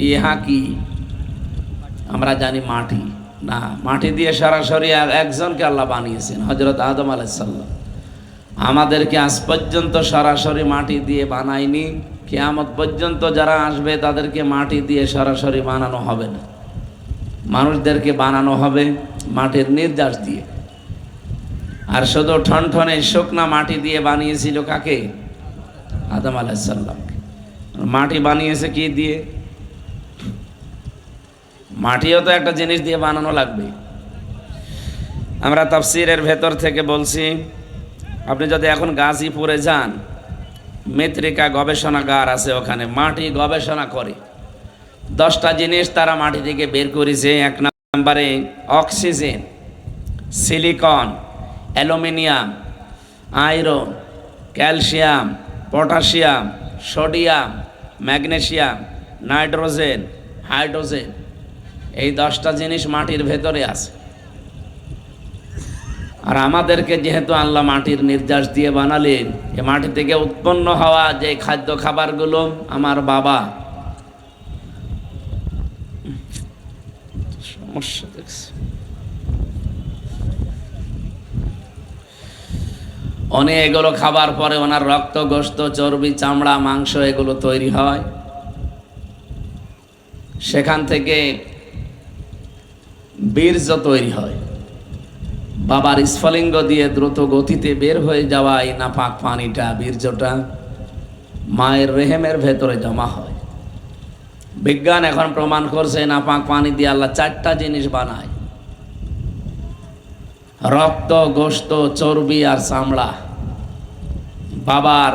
ইহা কি? আমরা জানি মাটি। না, মাটি দিয়ে সরাসরি এক- একজনকে আল্লাহ বানিয়েছেন হজরত আদম আলাইসাল্লাম আমাদেরকে আজ পর্যন্ত সরাসরি মাটি দিয়ে বানায়নি। কেয়ামত পর্যন্ত যারা আসবে, তাদেরকে মাটি দিয়ে সরাসরি বানানো হবে না। মানুষদেরকে বানানো হবে মাটির নির্যাস দিয়ে। আর শুধু ঠনঠনে শুকনা মাটি দিয়ে বানিয়েছিল কাকে? আদম আলাইসাল্লামকে মাটি বানিয়েছে কি দিয়ে? মাটিও তো একটা জিনিস দিয়ে বানানো লাগবে। আমরা তাফসিরের ভেতর থেকে বলছি, আপনি যদি এখন গাজীপুরে যান মেত্রিকা গবেষণাগার আছে ওখানে, মাটি গবেষণা করে। দশটা জিনিস তারা মাটি থেকে বের করেছে, এক নম্বরে oxygen, silicon, aluminium, iron, calcium, potassium, sodium magnesium nitrogen, hydrogen. এই দশটা জিনিস মাটির ভেতরে আছে। আর আমাদেরকে যেহেতু আল্লাহ মাটির নির্যাস দিয়ে বানালেন, এ মাটি থেকে উৎপন্ন হওয়া যে খাদ্য খাবারগুলো আমার বাবা, সমস্যা দেখছি। উনি এগুলো খাবার পরে ওনার রক্ত গোস্ত চর্বি, চামড়া, মাংস এগুলো তৈরি হয়। সেখান থেকে বীর্য তৈরি হয়। বাবার স্ফলিঙ্গ দিয়ে দ্রুত গতিতে বের হয়ে যাওয়া এই নাপাক পানিটা, বীর্যটা মায়ের রেহেমের ভেতরে জমা হয়। বিজ্ঞান এখন প্রমাণ করছে নাপাক পানি দিয়ে আল্লাহ চারটা জিনিস বানায়। রক্ত গোস্ত চর্বি আর চামড়া। বাবার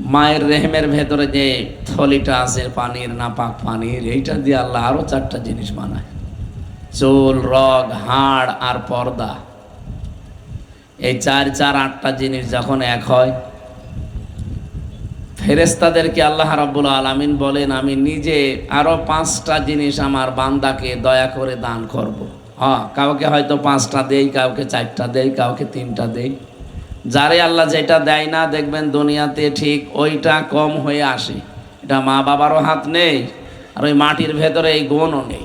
মায়ের রেহেমের ভেতরে যে থলিটা আছে, পানির, নাপাক পানির, এইটা দিয়ে আল্লাহ আরও চারটা জিনিস বানায়। চুল রগ, হাড় আর পর্দা। এই চার চার, আটটা জিনিস যখন এক হয় ফেরেস্তাদেরকে আল্লাহ রাব্বুল আলামিন বলেন, আমি নিজে আরও পাঁচটা জিনিস আমার বান্দাকে দয়া করে দান করব। হ্যাঁ কাউকে হয়তো পাঁচটা দেই, কাউকে চারটা দেই, কাউকে তিনটা দেই। যারে আল্লাহ যেটা দেয় না, দেখবেন দুনিয়াতে ঠিক ওইটা কম হয়ে আসে। এটা মা বাবারও হাত নেই, আর ওই মাটির ভেতরে এই গুণও নেই।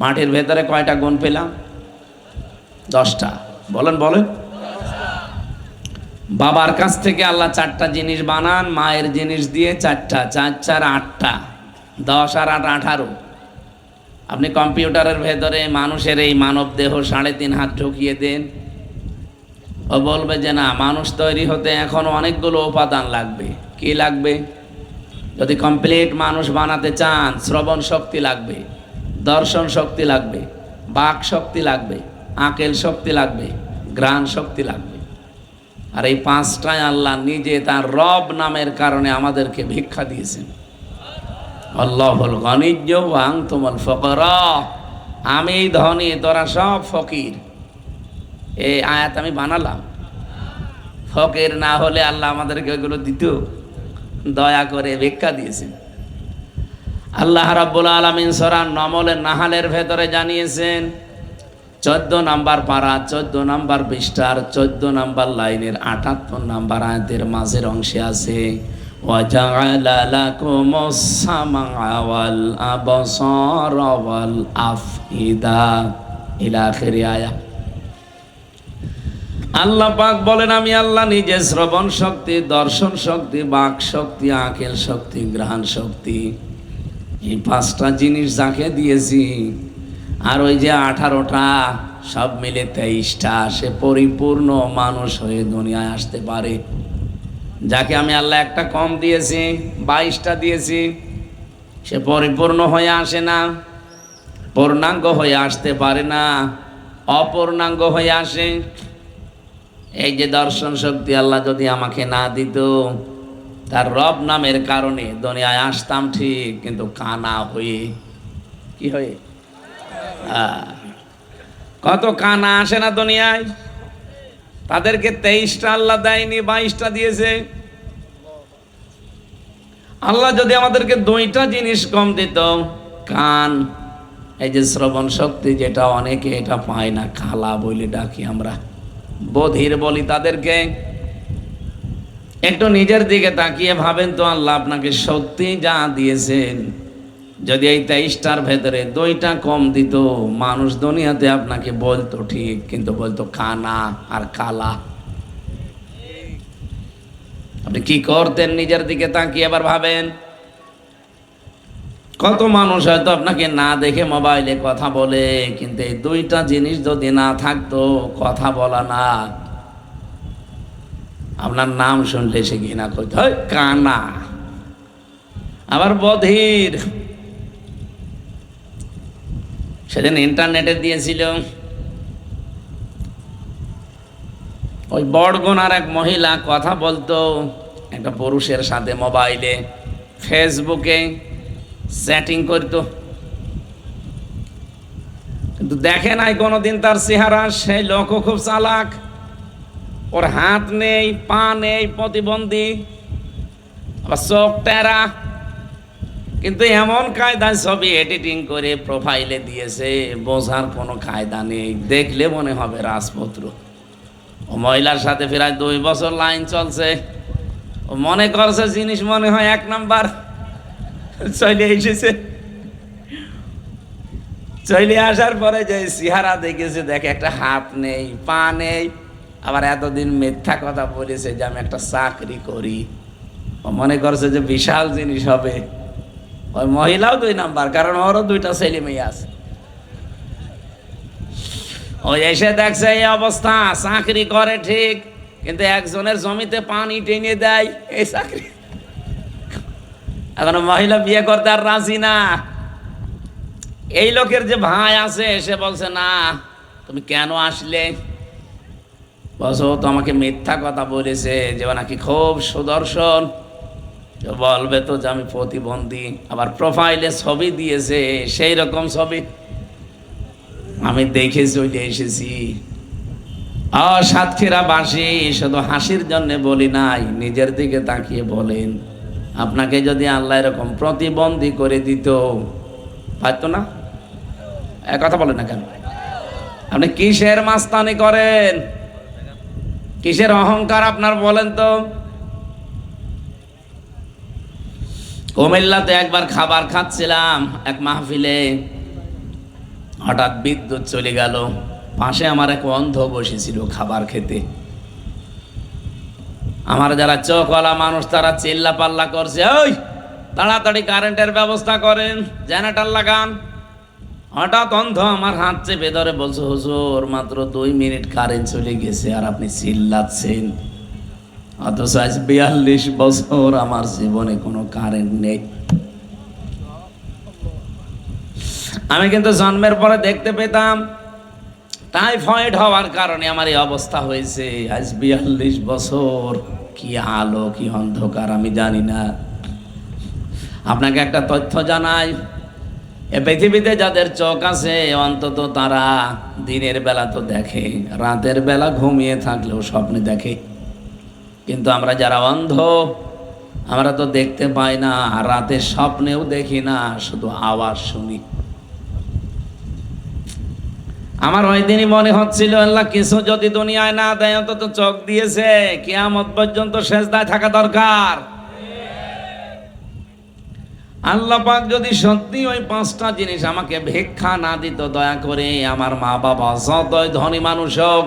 মাটির ভেতরে কয়টা গুণ পেলাম? দশটা। বলেন বলেন। বাবার কাছ থেকে আল্লাহ চারটা জিনিস বানান, মায়ের জিনিস দিয়ে চারটা, চার চার, আটটা, দশ আর আট, আঠারো। আপনি কম্পিউটারের ভেতরে মানুষের এই মানব দেহ সাড়ে তিন হাত ঢুকিয়ে দেন। ও বলবে যে, না, মানুষ তৈরি হতে এখন অনেকগুলো উপাদান লাগবে। কি লাগবে? যদি কমপ্লিট মানুষ বানাতে চান, শ্রবণ শক্তি লাগবে। দর্শন শক্তি লাগবে, বাক শক্তি লাগবে, আকেল শক্তি লাগবে, গ্রাণ শক্তি লাগবে। আর এই পাঁচটায় আল্লাহ নিজে তার রব নামের কারণে আমাদেরকে ভিক্ষা দিয়েছেন। আল্লাহুল গণিজ্য ওয়াং তোমাল ফকর। আমি ধনী, তোরা সব ফকির। এই আয়াত আমি বানালাম। ফকির না হলে আল্লাহ আমাদেরকে ওইগুলো দিত। দয়া করে ভিক্ষা দিয়েছেন। আল্লাহ রাব্বুল আলামিন সূরা নমলের নাহালের ভেতরে জানিয়েছেন চোদ্দ নাম্বার পারা চোদ্দ নাম্বার পৃষ্ঠার চোদ্দ নাম্বার লাইনের আটাত্তর নাম্বার আয়াতের মাঝের অংশে আছে وَجَعَلَ لَكُمُ السَّمْعَ وَالْأَبْصَارَ وَالْأَفْئِدَةَ ইলা আখিরি আয়া আল্লাহ পাক বলেন আমি আল্লাহ নিজে শ্রবণ শক্তি দর্শন শক্তি বাক শক্তি আকেল শক্তি গ্রহণ শক্তি এই পাঁচটা জিনিস যাকে দিয়েছি, আর ওই যে আঠারোটা, সব মিলে তেইশটা, সে পরিপূর্ণ মানুষ হয়ে দুনিয়ায় আসতে পারে। যাকে আমি আল্লাহ একটা কম দিয়েছি, বাইশটা দিয়েছি, সে পরিপূর্ণ হয়ে আসে না, পূর্ণাঙ্গ হয়ে আসতে পারে না, অপূর্ণাঙ্গ হয়ে আসে। এই যে দর্শন শক্তি আল্লাহ যদি আমাকে না দিত তার রব নামের কারণে দুনিয়ায় আসতাম ঠিক, কিন্তু কানা হয়ে কি হয়ে? কত কানা আসে না দুনিয়ায়? তাদেরকে তেইশটা আল্লাহ দেয়নি, বাইশটা দিয়েছে। আল্লাহ যদি আমাদেরকে দুইটা জিনিস কম দিত, কান, এই যে শ্রবণ শক্তি যেটা অনেকে এটা পায় না, খালা বলে ডাকি আমরা, বধির বলি তাদেরকে। একটু নিজের দিকে তাকিয়ে ভাবেন তো আল্লাহ আপনাকে সত্যি যা দিয়েছেন। যদি এই তেইশটার ভেতরে দুইটা কম দিত, মানুষ দুনিয়াতে আপনাকে বলতো ঠিক, কিন্তু বলতো কানা আর কালা। আপনি কি করতেন নিজের দিকে তাকিয়ে আবার ভাবেন? কত মানুষ হয়তো আপনাকে না দেখে মোবাইলে কথা বলে, কিন্তু এই দুইটা জিনিস যদি না থাকতো, কথা বলা না। আপনার নাম শুনলে সে ঘৃণা করতে হয়, কানা। আবার বধির। সেদিন ইন্টারনেটে দিয়েছিল, ওই বড়গোনার এক মহিলা কথা বলতো, একটা পুরুষের সাথে মোবাইলে, ফেসবুকে চ্যাটিং করতো। কিন্তু দেখে নাই কোনোদিন তার চেহারা, সেই লোকও খুব চালাক। ওর হাত নেই, পা নেই, প্রতিবন্ধী আবার চোখ টেরা। কিন্তু এমন কায়দায় ছবি এডিটিং করে প্রোফাইলে দিয়েছে, বোঝার কোনো কায়দা নেই। দেখলে মনে হবে রাজপুত্র। ও মহিলার সাথে প্রায় দুই বছর লাইন চলছে। ও মনে করছে জিনিস মনে হয় এক নাম্বার। চলে এসেছে। চলে আসার পরে যে চেহারা দেখেছে, দেখে একটা হাত নেই, পা নেই আবার এতদিন মিথ্যা কথা বলেছে যে আমি একটা চাকরি করি। ও মনে করছে যে বিশাল জিনিস হবে। ওই মহিলাও দুই নাম্বার, কারণ ওরও দুইটা ছেলে মেয়ে আছে। ওই এসে দেখছে এই অবস্থা, চাকরি করে ঠিক, কিন্তু একজনের জমিতে পানি টেনে দেয়, এই চাকরি। এখন মহিলা বিয়ে করতে আর রাজি না। এই লোকের যে ভাই আছে এসে বলছে, না, তুমি কেন আসলে? বলছো ও তো আমাকে মিথ্যা কথা বলেছে যে নাকি খুব সুদর্শন। বলবে তো যে আমি প্রতিবন্ধী, আবার প্রোফাইলে ছবি দিয়েছে, সেই রকম ছবি। আমি দেখে চলে এসেছি। সাতক্ষীরা বাসি শুধু হাসির জন্য বলি নাই, নিজের দিকে তাকিয়ে বলেন, আপনাকে যদি আল্লাহ এরকম প্রতিবন্ধী করে দিত, পারতো না? কথা বলেন না কেন? আপনি কিসের মাস্তানি করেন? কিসের অহংকার আপনার বলেন তো? কুমিল্লাতে একবার খাবার খাচ্ছিলাম এক মাহফিলে। হঠাৎ বিদ্যুৎ চলে গেল। পাশে আমার এক অন্ধ বসেছিল খাবার খেতে। আমার যারা চোখওয়ালা মানুষ, তারা চিল্লা পাল্লা করছে, ওই, তাড়াতাড়ি কারেন্টের ব্যবস্থা করেন জেনারেটর লাগান। হঠাৎ অন্ধ আমার হাত চেপে ধরে বলছে, হুজুর, মাত্র দুই মিনিট কারেন্ট চলে গেছে আর আপনি চিল্লাচ্ছেন। অথচ আজ বিয়াল্লিশ বছর আমার জীবনে কোনো কারেন্ট নেই। আমি কিন্তু জন্মের পরে দেখতে পেতাম, টাইফয়েড হওয়ার কারণে আমার এই অবস্থা হয়েছে। আজ বিয়াল্লিশ বছর, কি আলো, কি অন্ধকার, আমি জানি না। আপনাকে একটা তথ্য জানাই পৃথিবীতে যাদের চোখ আছে, অন্তত তারা দিনের বেলা তো দেখে, রাতের বেলা ঘুমিয়ে থাকলেও স্বপ্নে দেখে। কিন্তু আমরা যারা অন্ধ, আমরা তো দেখতে পাই না রাতের স্বপ্নেও দেখি না, শুধু আওয়াজ শুনি। আমার ওই দিনই মনে হচ্ছিল, আল্লাহ কিছু যদি দুনিয়ায় না দেয়, অন্তত চোখ দিয়েছে, কিয়ামত পর্যন্ত শেষ দায় থাকা দরকার। আল্লাহ পাক যদি সত্যি ওই পাঁচটা জিনিস আমাকে ভিক্ষা না দিত, দয়া করে আমার মা বাবা যতই ধনী মানুষ হোক,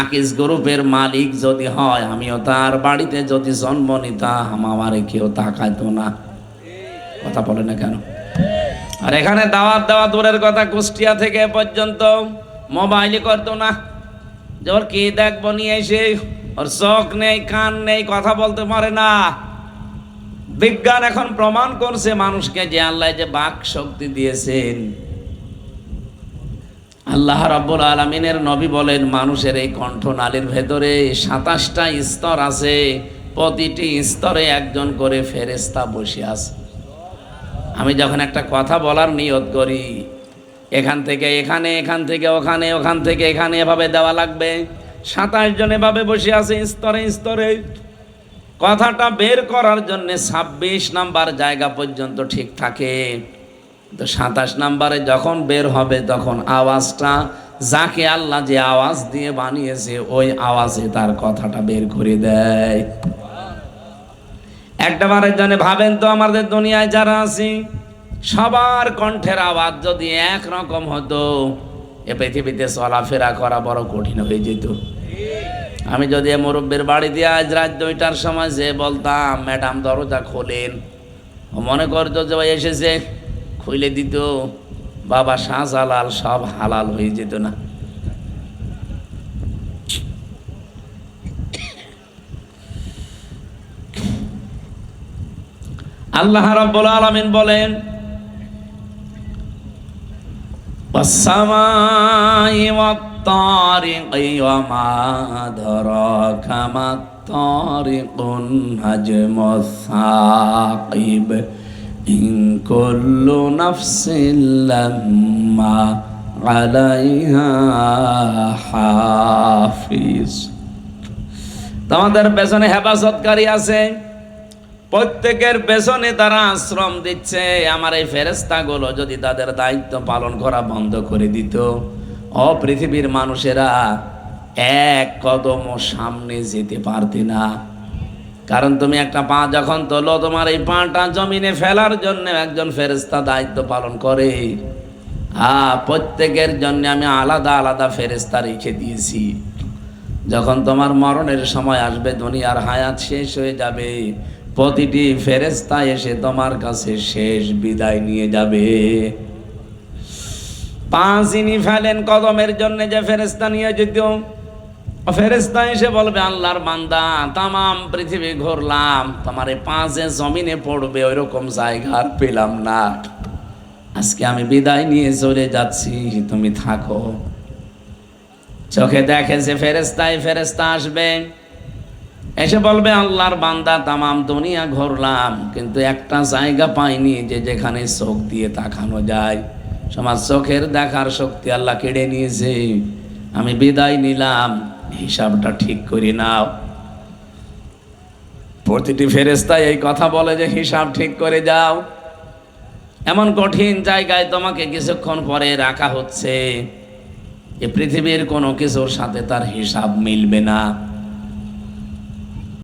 আকিস গ্রুপের মালিক যদি হয়, আমিও তার বাড়িতে যদি জন্ম নিতাম, আমারে কেউ তাকাইতো না। কথা বলে না কেন? আর এখানে দাওয়াত দেওয়া দূরের কথা, কুষ্টিয়া থেকে পর্যন্ত মোবাইলই করতো না। যে ওর কি দেখব নিয়ে এসে, ওর চোখ নেই, কান নেই, কথা বলতে পারে না। বিজ্ঞান এখন প্রমাণ করছে মানুষকে যে আল্লাহ যে বাক শক্তি দিয়েছেন। আল্লাহ রাব্বুল আলমিনের নবী বলেন, মানুষের এই কণ্ঠনালীর ভেতরে সাতাশটা স্তর আছে, প্রতিটি স্তরে একজন করে ফেরেস্তা বসে আছে। আমি যখন একটা কথা বলার নিয়ত করি, এখান থেকে এখানে, এখান থেকে ওখানে, ওখান থেকে এখানে এভাবে দেওয়া লাগবে। সাতাশ জন এভাবে বসে আছে, স্তরে স্তরে। কথাটা বের করার জন্য ছাব্বিশ নাম্বার জায়গা পর্যন্ত ঠিক থাকে। তো সাতাশ নাম্বারে যখন বের হবে, তখন আওয়াজটা যাকে আল্লাহ যে আওয়াজ দিয়ে বানিয়েছে, ওই আওয়াজে তার কথাটা বের করে দেয়। একটা বারের জন্য ভাবেন তো আমাদের দুনিয়ায় যারা আছি, সবার কণ্ঠের আওয়াজ যদি একরকম হতো, এ পৃথিবীতে চলাফেরা করা বড় কঠিন হয়ে যেত। আমি যদি এ মুরব্বীর বাড়ি দিয়ে আজ রাত দুইটার সময় যে বলতাম ম্যাডাম দরজা খোলেন ও মনে করতো যে ভাই এসেছে খুলে দিত বাবা শাহজালাল সব হালাল হয়ে যেত না আল্লাহ রাব্বুল আলামিন বলেন والسماء والطارق وما أدراك ما الطارق النجم الثاقب إن كل نفس لما عليها حافظ তোমাদের পেছনে হেফাজতকারী আছে প্রত্যেকের পেছনে তারা আশ্রম দিচ্ছে আমার এই ফেরেস্তাগুলো যদি তাদের দায়িত্ব পালন করা বন্ধ করে দিত ও পৃথিবীর মানুষেরা এক কদম সামনে যেতে পারতে না। কারণ তুমি একটা পা যখন তোলো, তোমার এই পাটা জমিনে ফেলার জন্য একজন ফেরেস্তা দায়িত্ব পালন করে। আ প্রত্যেকের জন্য আমি আলাদা আলাদা ফেরেস্তা রেখে দিয়েছি। যখন তোমার মরণের সময় আসবে, দুনিয়ার হায়াত শেষ হয়ে যাবে। প্রতিটি ফেরেস্তা এসে তোমার কাছে শেষ বিদায় নিয়ে যাবে। পাঁচ ইনি ফেলেন কদমের জন্য যে ফেরেস্তা নিয়ে যেত ফেরেস্তা এসে বলবে, আল্লাহর বান্দা, তামাম পৃথিবী ঘুরলাম, তোমার এই পাঁচে জমিনে পড়বে ওই রকম জায়গা আর পেলাম না। আজকে আমি বিদায় নিয়ে চলে যাচ্ছি, তুমি থাকো। চোখে দেখে যে ফেরেস্তায় ফেরেস্তা আসবে, এসে বলবে, আল্লাহর বান্দা, তামাম দুনিয়া ঘুরলাম, কিন্তু একটা জায়গা পাইনি যে যেখানে চোখ দিয়ে তাকানো যায়। সমাজ চোখের দেখার শক্তি আল্লাহ কেড়ে নিয়েছে। আমি বিদায় নিলাম, হিসাবটা ঠিক করে নাও। প্রতিটি ফেরেস্তায় এই কথা বলে যে, হিসাব ঠিক করে যাও। এমন কঠিন জায়গায় তোমাকে কিছুক্ষণ পরে রাখা হচ্ছে। এ পৃথিবীর কোনো কিছুর সাথে তার হিসাব মিলবে না।